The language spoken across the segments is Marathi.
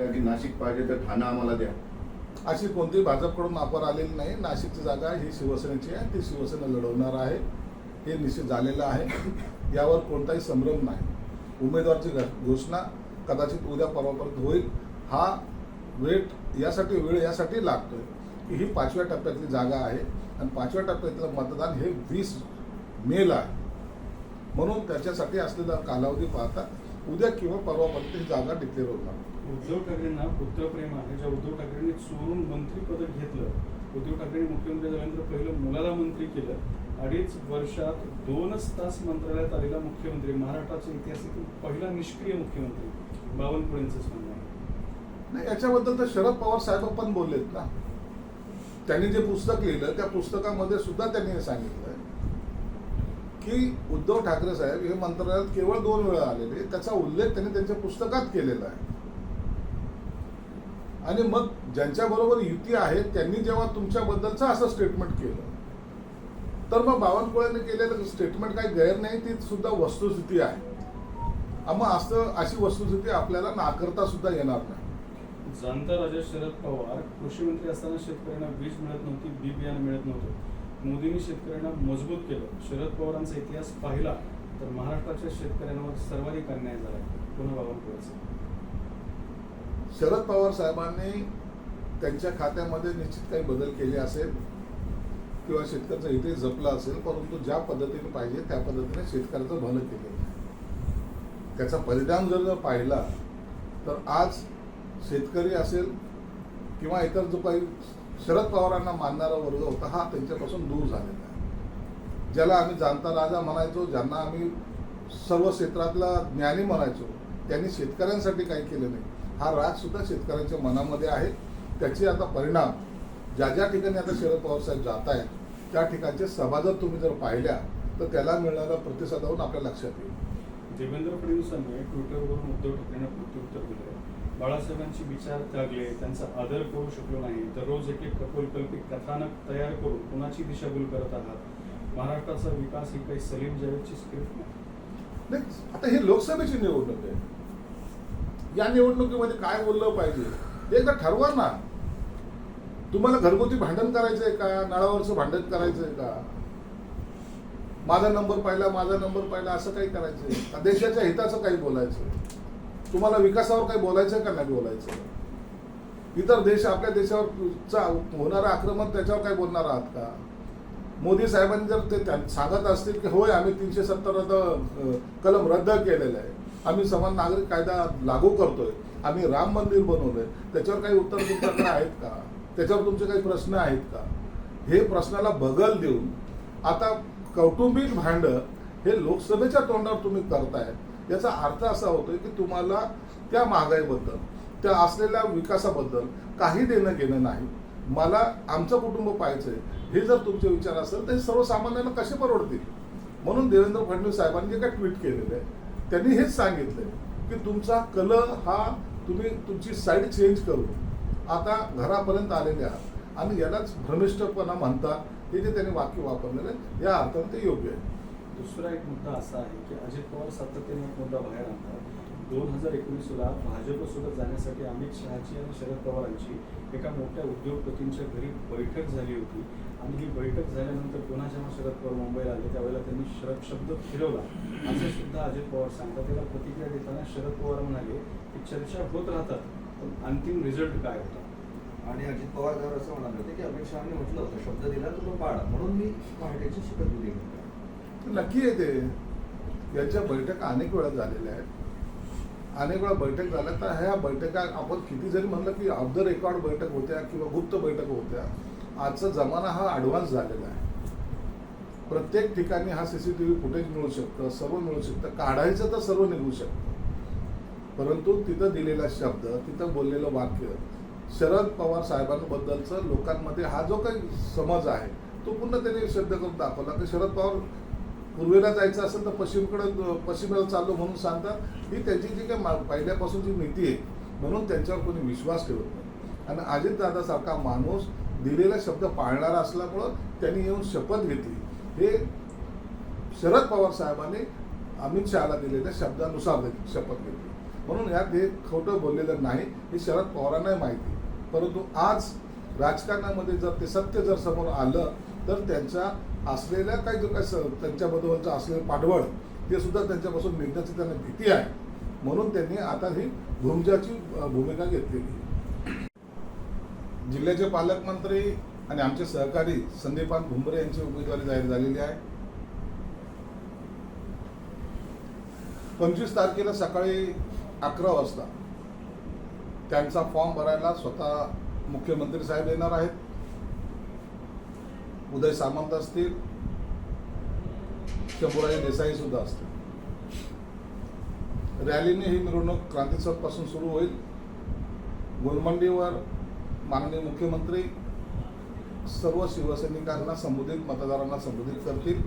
का की नाशिक पाहिजे तर ठाणा आम्हाला द्या. अशी कोणतीही भाजपकडून ऑफर आलेली नाही. नाशिकची जागा ही शिवसेनेची आहे. ती शिवसेना लढवणार आहे. हे निश्चित झालेलं आहे. यावर कोणताही संभ्रम नाही. उमेदवारची घ- घोषणा कदाचित उद्या परवापर्यंत होईल. हा वेट यासाठी वेळ यासाठी लागतोय की ही पाचव्या टप्प्यातली जागा आहे आणि पाचव्या टप्प्यातलं मतदान हे वीस मेला आहे. म्हणून त्याच्यासाठी असलेला कालावधी पाहता उद्या किंवा परवापर्यंत ही जागा डिक्लेअर होणार. उद्धव ठाकरेंना पुत्रप्रेम आहे. ज्या उद्धव ठाकरेंनी चोरून मंत्रीपद घेतलं उद्धव ठाकरे मुख्यमंत्री झाल्यानंतर पहिलं मुलाला मंत्री केलं अडीच वर्षात दोनच तास मंत्रालयात आलेला मुख्यमंत्री महाराष्ट्राच्या इतिहासातील पहिला निष्क्रिय मुख्यमंत्री बावनकुळेंचंच म्हणणं आहे नाही याच्याबद्दल तर शरद पवार साहेब पण बोललेत ना. त्यांनी जे पुस्तक लिहिलं त्या पुस्तकामध्ये सुद्धा त्यांनी सांगितलं. की उद्धव ठाकरे साहेब हे मंत्रालयात केवळ दोन वेळा आलेले त्याचा उल्लेख त्यांनी त्यांच्या पुस्तकात केलेला आहे. आणि मग ज्यांच्या बरोबर युती आहे त्यांनी जेव्हा तुमच्याबद्दलचं असं स्टेटमेंट केलं तर मग बावनकुळेने केलेलं स्टेटमेंट काही गैर नाही ती सुद्धा वस्तुस्थिती आहे. मग असं अशी वस्तुस्थिती आपल्याला नाकारता सुद्धा येणार नाही. जाणता राजा शरद पवार कृषी मंत्री असताना शेतकऱ्यांना वीज मिळत नव्हती बी बियाणं मिळत नव्हतं. मोदींनी शेतकऱ्यांना मजबूत केलं. शरद पवारांचा इतिहास पाहिला तर महाराष्ट्राच्या शेतकऱ्यांवर सर्वाधिक अन्याय झाला. पुन्हा बावनकुळेचं शरद पवार साहेबांनी त्यांच्या खात्यामध्ये निश्चित काही बदल केले असेल किंवा शेतकऱ्याचं इथे जपलं असेल परंतु ज्या पद्धतीने पाहिजे त्या पद्धतीने शेतकऱ्याचं भलं केलं. त्याचा परिणाम जर जर पाहिला तर आज शेतकरी असेल किंवा इतर जो काही शरद पवारांना मानणारा वर्ग होता हा त्यांच्यापासून दूर झालेला आहे. ज्याला आम्ही जाणता राजा म्हणायचो ज्यांना आम्ही सर्व क्षेत्रातला ज्ञानी म्हणायचो त्यांनी शेतकऱ्यांसाठी काही केलं नाही. हा राग सुद्धा शेतकऱ्यांच्या मनामध्ये आहे. त्याचे आता परिणाम ज्या ज्या ठिकाणी आता शरद पवार साहेब जात आहेत त्या ठिकाणचे सभा जर तुम्ही जर पाहिल्या तर त्याला मिळणारा प्रतिसादावरून आपल्या लक्षात येईल. देवेंद्र फडणवीसांनी ट्विटरवरून उद्धव ठाकरेंना प्रत्युत्तर दिलं. बाळासाहेबांची विचार त्यागले त्यांचा आदर करू शकलो नाही दररोज एक एक कपोलकल्पित कथानक तयार करून कुणाची दिशाभूल करत आहात? महाराष्ट्राचा विकास ही काही सलीम जावेदची स्क्रिप्ट नाही. आता हे लोकसभेची निवडणूक आहे. या निवडणुकीमध्ये काय बोललं पाहिजे? एकदा ठरवा ना. तुम्हाला घरगुती भांडण करायचंय का? नळावरचं भांडण करायचंय का? माझा नंबर पाहिला माझा नंबर पाहिला असं काही करायचंय? का देशाच्या हिताचं काही बोलायचं तुम्हाला विकासावर काही बोलायचं का? नाही बोलायचं. इतर देश आपल्या देशावर होणारं आक्रमण त्याच्यावर काय बोलणार आहात का? मोदी साहेबांनी जर ते सांगत असतील की होय आम्ही तीनशे सत्तर कलम रद्द केलेलं आहे. आम्ही समान नागरिक कायदा लागू करतोय. आम्ही राम मंदिर बनवलंय. त्याच्यावर काही उत्तर तुमच्याकडे आहेत का? त्याच्यावर तुमचे काही प्रश्न आहेत का? हे प्रश्नाला बगल देऊन आता कौटुंबिक भांड हे लोकसभेच्या तोंडावर तुम्ही करताय. याचा अर्थ असा होतोय की तुम्हाला त्या महागाईबद्दल त्या असलेल्या विकासाबद्दल काही देणं घेणं नाही. मला आमचं कुटुंब पाहायचंय हे जर तुमचे विचार असेल तर हे सर्वसामान्यांना कसे परवडतील? म्हणून देवेंद्र फडणवीस साहेबांनी जे काय ट्विट केलेलं आहे. त्यांनी हेच सांगितलंय की तुमचा कल हा तुम्ही तुमची साईड चेंज करून आता घरापर्यंत आलेले आहात आणि यालाच भ्रमिष्टपणा म्हणता. हे जे त्यांनी वाक्य वापरलेलं आहे या अर्थाने ते योग्य आहे. दुसरा एक मुद्दा असा आहे की अजित पवार सातत्याने एक मुद्दा बाहेर आणतात. दोन हजार एकोणीसला भाजपसोबत जाण्यासाठी अमित शहाची आणि शरद पवारांची एका मोठ्या उद्योगपतींच्या घरी बैठक झाली होती. आणि ही बैठक झाल्यानंतर पुन्हा जेव्हा शरद पवार मुंबईला आले? त्यावेळेला त्यांनी शरद शब्द फिरवला. असं सुद्धा अजित पवार सांगतात. त्याला प्रतिक्रिया देताना शरद पवार म्हणाले की चर्चा होत राहतात पण अंतिम रिझल्ट काय होता? आणि अजित पवार जर असं म्हणाले होते की अमित शहाने म्हटलं होतं शब्द दिला तर तो पाळा म्हणून मी पहाटेची शपथ दिली नक्की येते. याच्या बैठका अनेक वेळा झालेल्या आहेत. अनेक वेळा बैठक झाल्या तर ह्या बैठका आपण किती जरी म्हणलं की ऑफ द रेकॉर्ड बैठक होत्या किंवा गुप्त बैठक होत्या. आजचा जमाना हा ॲडव्हान्स झालेला आहे. प्रत्येक ठिकाणी हा सीसीटीव्ही फुटेज मिळू शकतं सर्व मिळू शकतं. काढायचं तर सर्व निघू शकतं. परंतु तिथं दिलेला शब्द तिथं बोललेलं वाक्य शरद पवार साहेबांबद्दलचं लोकांमध्ये हा जो काही समज आहे तो पुन्हा त्यांनी शब्द करून दाखवला. की शरद पवार पूर्वेला जायचं असेल तर पश्चिमकडे पश्चिमेला चाललो म्हणून सांगतात. ही त्यांची जी काही मा- पहिल्यापासूनची नीती आहे म्हणून त्यांच्यावर कोणी विश्वास ठेवत नाही. आणि अजितदादासारखा माणूस दिलेला शब्द पाळणारा असल्यामुळं त्यांनी येऊन शपथ घेतली. हे शरद पवार साहेबांनी अमित शहाला दिलेल्या शब्दानुसार शपथ घेतली. म्हणून यात हे खोटं बोललेलं नाही हे शरद पवारांनाही माहिती परंतु आज राजकारणामध्ये जर ते सत्य जर समोर आलं तर त्यांच्या असलेल्या काही जो काही स- त्यांच्याबद्दलचं असलेलं पाठबळ ते सुद्धा त्यांच्यापासून मिळण्याची त्यांना भीती आहे. म्हणून त्यांनी आता ही भूमजाची भूमिका घेतलेली आहे. जिल्ह्याचे पालकमंत्री आणि आमचे सहकारी संदीपान भुमरे यांची उमेदवारी जाहीर झालेली आहे. पंचवीस तारखेला सकाळी अकरा वाजता त्यांचा फॉर्म भरायला स्वतः मुख्यमंत्री साहेब येणार आहेत. उदय सामंत असतील शंभूराजे देसाई सुद्धा असतील. रॅलीने ही मिरवणूक क्रांती पासून सुरू होईल. गोलमंडीवर माननीय मुख्यमंत्री सर्व शिवसैनिकांना संबोधित मतदारांना संबोधित करतील.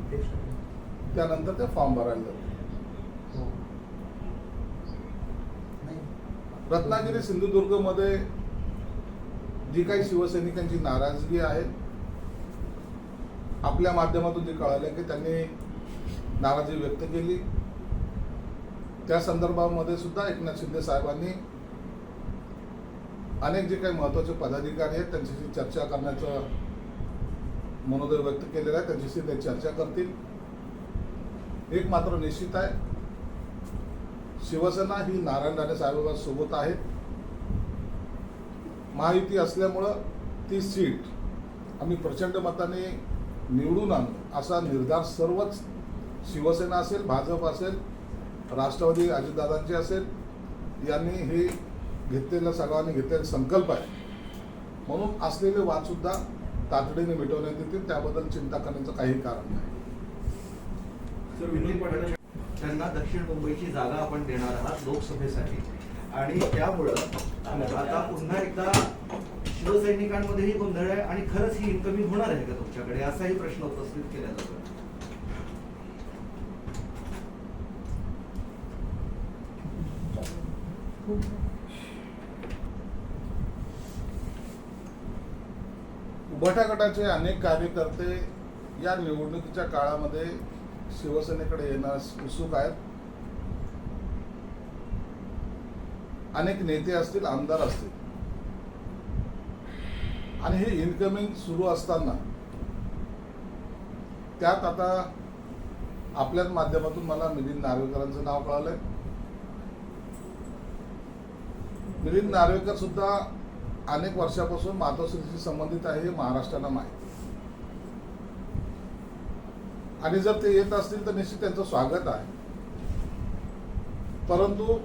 त्यानंतर ते फॉर्म भरायला जातील. रत्नागिरी सिंधुदुर्गमध्ये जी काही शिवसैनिकांची नाराजगी आहे आपल्या माध्यमातून जे कळालं की त्यांनी नाराजी व्यक्त केली. त्या संदर्भामध्ये सुद्धा एकनाथ शिंदे साहेबांनी अनेक जे काही महत्त्वाचे पदाधिकारी आहेत त्यांच्याशी चर्चा करण्याचं मनोदय व्यक्त केलेला आहे. त्यांच्याशी ते चर्चा करतील. एक मात्र निश्चित आहे शिवसेना ही नारायण राणे साहेबांसोबत आहे महायुती असल्यामुळं ती सीट आम्ही प्रचंड मताने निवडून आणू. असा निर्धार सर्वच शिवसेना असेल भाजप असेल राष्ट्रवादी अजितदादांचे असेल यांनी हे घेतलेला सर्वांनी घेतलेला संकल्प आहे. म्हणून असलेले वादसुद्धा तातडीने मिटवण्यात येतील त्याबद्दल चिंता करण्याचं काही कारण नाही. सर विनोद पटेल त्यांना दक्षिण मुंबईची जागा आपण देणार आहात लोकसभेसाठी. आणि त्यामुळं आता पुन्हा एकदा शिवसैनिकांमध्येही गोंधळ आहे आणि खरंच ही इन्कमिंग होणार आहे का तुमच्याकडे? असाही प्रश्न उपस्थित केला जातो. उभाटा गटाचे अनेक कार्यकर्ते या निवडणुकीच्या काळामध्ये शिवसेनेकडे येण्यास उत्सुक आहेत. अनेक नेते असतील आमदार असतील. आणि हे इन्कमिंग सुरू असताना त्यात आता आपल्याच माध्यमातून मला मिलिंद नार्वेकरांचं नाव कळालंय. मिलिंद नार्वेकर सुद्धा अनेक वर्षापासून मातोश्रीशी संबंधित आहे हे महाराष्ट्राला माहीत. आणि जर ते येत असतील तर निश्चित त्यांचं स्वागत आहे. परंतु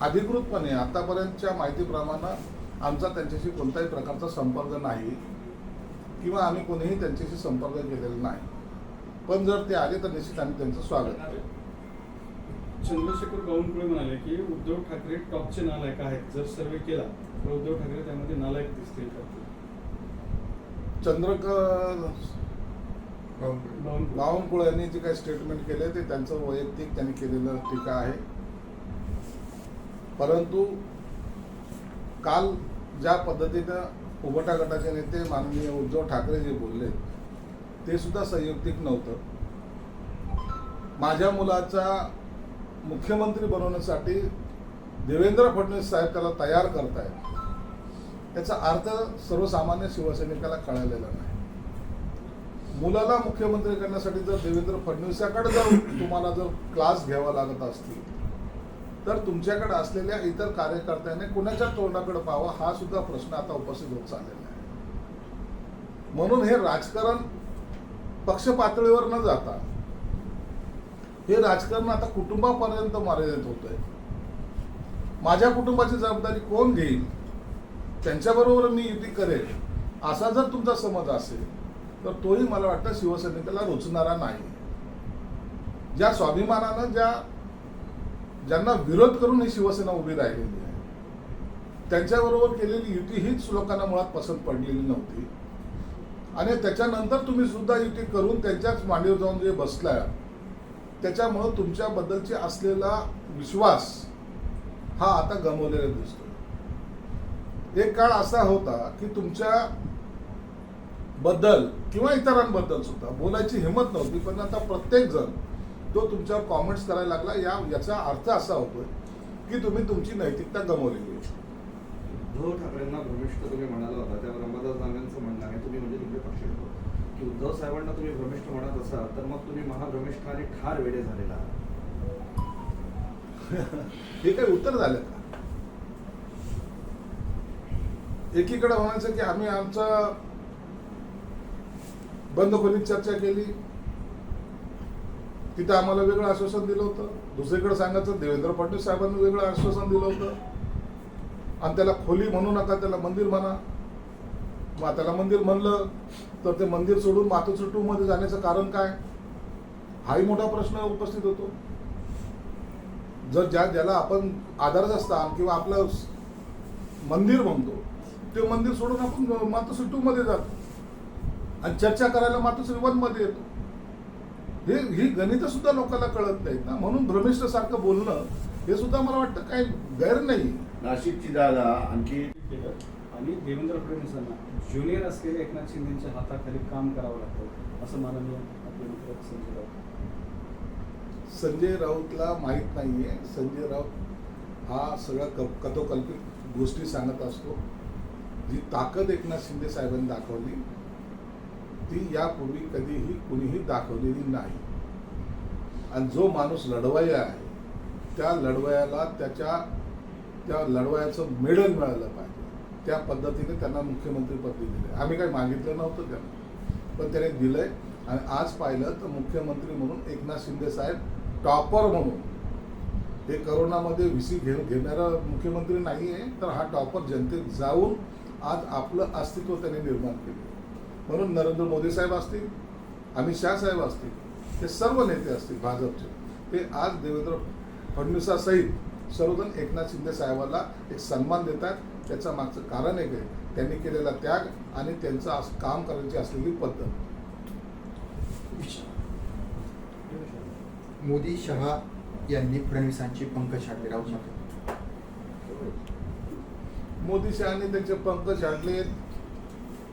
अधिकृतपणे आतापर्यंतच्या माहितीप्रमाणे आमचा त्यांच्याशी कोणत्याही प्रकारचा संपर्क नाही किंवा आम्ही कोणीही त्यांच्याशी संपर्क केलेला नाही. पण जर ते आले तर निश्चित आम्ही त्यांचं स्वागत करू. चंद्रशेखर बावनकुळे म्हणाले की उद्धव ठाकरे टॉपचे नालायक आहेत. जर सर्वे केला तर उद्धव ठाकरे त्यामध्ये नालायक दिसतील का? चंद्रक बावनकुळे. यांनी जे काही स्टेटमेंट केले ते त्यांचं वैयक्तिक त्यांनी केलेलं टीका आहे. परंतु काल ज्या पद्धतीनं उभटा गटाचे नेते माननीय उद्धव ठाकरे जे बोलले ते सुद्धा संयुक्तिक नव्हतं. माझ्या मुलाचा मुख्यमंत्री बनवण्यासाठी देवेंद्र फडणवीस साहेब त्याला तयार करतायत. याचा अर्थ सर्वसामान्य शिवसैनिकाला कळालेला नाही. मुलाला मुख्यमंत्री करण्यासाठी जर देवेंद्र फडणवीसाकडे जर तुम्हाला जर क्लास घ्यावा लागत असतील तर तुमच्याकडे असलेल्या इतर कार्यकर्त्याने कुणाच्या तोंडाकडे पाहावा हा सुद्धा प्रश्न आता उपस्थित होत चाललेला आहे. म्हणून हे राजकारण पक्ष पातळीवर न जाता हे राजकारण आता कुटुंबापर्यंत मर्यादित होत आहे माझ्या कुटुंबाची जबाबदारी कोण घेईल त्यांच्याबरोबर मी युती करेल असा जर तुमचा समज असेल तर तोही मला वाटतं शिवसैनिकाला रुचणारा नाही. ज्या स्वाभिमानानं ज्या ज्यांना विरोध करून ही शिवसेना उभी राहिलेली आहे. त्यांच्याबरोबर केलेली युती हीच लोकांना मुळात पसंत पडलेली नव्हती. आणि त्याच्यानंतर तुम्ही सुद्धा युती करून त्यांच्याच मांडीवर जाऊन जे बसलाय त्याच्यामुळं तुमच्याबद्दलचे असलेला विश्वास हा आता गमवलेला दिसतो एक काळ असा होता की तुमच्या बद्दल किंवा इतरांबद्दल सुद्धा बोलायची हिंमत नव्हती पण आता प्रत्येक जण तो तुमच्यावर कॉमेंट्स करायला लागला. या याचा अर्थ असा होतोय की तुम्ही तुमची नैतिकता गमावलेली आहे. उद्धव ठाकरेंना भ्रमिष्ठ तुम्ही म्हणाला होता. त्यावर अंबादास दानवेंचं म्हणणं आहे तुम्ही म्हणजे तुमचे पक्ष की उद्धव साहेबांना तुम्ही भ्रमिष्ठ म्हणत असाल तर मग तुम्ही महाभ्रमिष्ठ आणि ठार वेडे झालेला हे काही उत्तर झालं का? एकीकडे म्हणायचं की आम्ही आमचा बंद खोलीत चर्चा केली. तिथं आम्हाला वेगळं आश्वासन दिलं होतं. दुसरीकडे सांगायचं देवेंद्र फडणवीस साहेबांनी वेगळं आश्वासन दिलं होतं. आणि त्याला खोली म्हणू नका त्याला मंदिर म्हणा. मग त्याला मंदिर म्हणलं तर ते मंदिर सोडून मातोचुटूमध्ये जाण्याचं कारण काय? हाही मोठा प्रश्न उपस्थित होतो. जर ज्या ज्याला आपण आदर्शस्थान किंवा आपलं मंदिर म्हणतो ते मंदिर सोडून आपण मातोश्री टू जातो. आणि चर्चा करायला मातोश्री वन येतो. हे ही गणित सुद्धा लोकांना कळत नाहीत ना. म्हणून भ्रमिष्ठ सारखं बोलणं हे सुद्धा मला वाटतं काही गैर नाही. नाशिकची जागा आणखी? आणि देवेंद्र फडणवीसांना ज्युनियर असलेल्या एकनाथ शिंदेच्या हाताखाली काम करावं लागतं असं माननीय आपले मित्र संजय राऊत. संजय राऊतला माहीत नाहीये. संजय राऊत हा सगळा क कथोकल्पित गोष्टी सांगत असतो. जी ताकद एकनाथ शिंदे साहेबांनी दाखवली ती यापूर्वी कधीही कुणीही दाखवलेली नाही. आणि जो माणूस लढवाया आहे त्या लढवयाला त्याच्या त्या लढवयाचं मेडल मिळालं पाहिजे. त्या पद्धतीने त्यांना मुख्यमंत्रीपद दिलेलं आहे. आम्ही काही मागितलं नव्हतं त्यांना पण त्याने दिलंय. आणि आज पाहिलं तर मुख्यमंत्री म्हणून एकनाथ शिंदे साहेब टॉपर म्हणून. हे करोनामध्ये व्हीसी घे घेणारा मुख्यमंत्री नाही आहे तर हा टॉपर जनतेत जाऊन आज आपलं अस्तित्व त्याने निर्माण केलं म्हणून नरेंद्र मोदी साहेब असतील अमित शहा साहेब असतील हे सर्व नेते असतील भाजपचे. ते आज देवेंद्र फडणवीसासहित सर्वजण एकनाथ शिंदे साहेबाला एक सन्मान देतात. त्याचं मागचं कारण एक आहे. त्यांनी केलेला त्याग आणि त्यांचं काम करण्याची असलेली पद्धत. मोदी शहा यांनी फडणवीसांची पंकज छाटले राहू शकतो मोदी शहानी त्यांचे पंख छाडले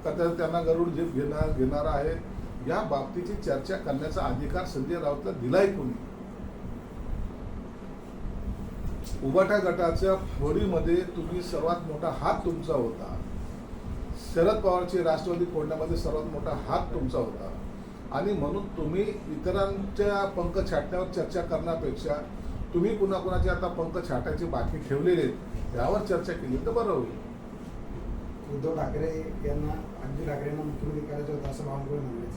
का तर त्यांना गरुड जीप घेणार घेणार आहे. या बाबतीची चर्चा करण्याचा अधिकार संजय राऊतला दिलाय कोणी? उबाटा गटाच्या फोडीमध्ये तुम्ही सर्वात मोठा हात तुमचा होता. शरद पवारची राष्ट्रवादी फोडण्यामध्ये सर्वात मोठा हात तुमचा होता. आणि म्हणून तुम्ही इतरांच्या पंख छाटण्यावर चर्चा करण्यापेक्षा तुम्ही कुणाकुणाचे आता पंख छाटायचे बाकी ठेवलेले आहेत यावर चर्चा केली तर बरं होईल. उद्धव ठाकरे यांना आदित्य ठाकरेंना मुख्यमंत्री करायचं होतं असं बावनकुळे म्हणले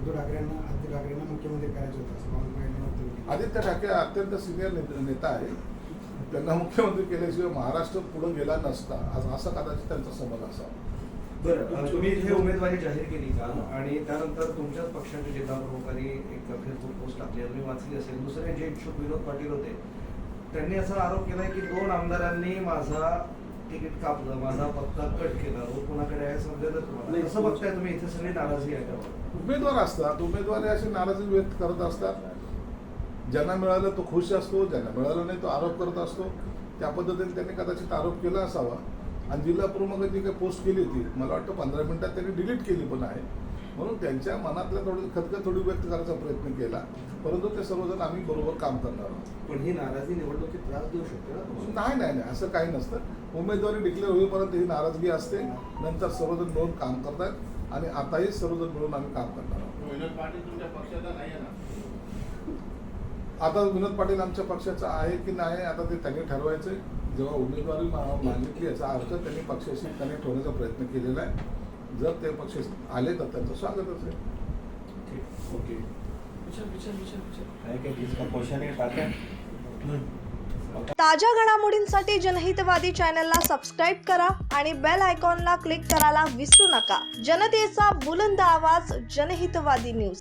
उद्धव ठाकरेंना आदित्य ठाकरेंना मुख्यमंत्री करायचं होतं असं बावनकुळे यांनी केलं. आदित्य ठाकरे अत्यंत सिनियर नेता नेता आहे त्यांना मुख्यमंत्री केल्याशिवाय महाराष्ट्र पुढे गेला नसता. आज असा कदाचित त्यांचा समज असावा. बरं तुम्ही इथे उमेदवारी जाहीर केली काल आणि त्यानंतर तुमच्याच पक्षाचे जिल्हा प्रमुखांनी एक फेसबुक पोस्ट टाकली. तुम्ही वाचली असेल. दुसरे जे इच्छुक विनोद पाटील होते त्यांनी असा आरोप केलाय की दोन आमदारांनी माझा तिकीट कापलं माझा पत्ता कट केला व कुणाकडे आहे समजेल तुम्हाला. कसं बघताय तुम्ही? इथे सगळी नाराजी आहे त्यावर. उमेदवार असतात उमेदवार अशी नाराजी व्यक्त करत असतात. ज्यांना मिळालं तो खुश असतो ज्यांना मिळालं नाही तो आरोप करत असतो. त्या पद्धतीने त्यांनी कदाचित आरोप केला असावा. आणि जिल्हा प्रमुखांनी जी काही पोस्ट केली होती मला वाटतं पंधरा मिनिटात त्यांनी डिलीट केली पण आहे. म्हणून त्यांच्या मनातल्या थोडी खदखद थोडी व्यक्त करायचा प्रयत्न केला. परंतु ते सर्वजण आम्ही बरोबर काम करणार आहोत. पण ही नाराजी निवडणुकीत त्रास देऊ शकते? नाही नाही नाही असं काही नसतं. उमेदवारी डिक्लेअर होईपर्यंत ही नाराजगी असते. नंतर सर्वजण मिळून काम करतात आणि आताही सर्वजण मिळून आम्ही काम करणार आहोत. विनोद पाटील तुमच्या पक्षाचा नाही आहे ना? आता विनोद पाटील आमच्या पक्षाचा आहे की नाही आता ते त्यांनी ठरवायचं जेव्हा उमेदवारी मागितली याचा अर्थ त्यांनी पक्षाशी त्यांनी ठेवण्याचा प्रयत्न केलेला आहे. जर ते पक्ष आले तर त्यांचं स्वागतच आहे. ओके. है क्या किसका क्वेश्चन है टाका ताज्या घडामोडींसाठी जनहितवादी चॅनलला सबस्क्राईब करा आणि बेल आयकॉनला क्लिक करायला विसरू नका. जनतेचा बुलंद आवाज जनहितवादी न्यूज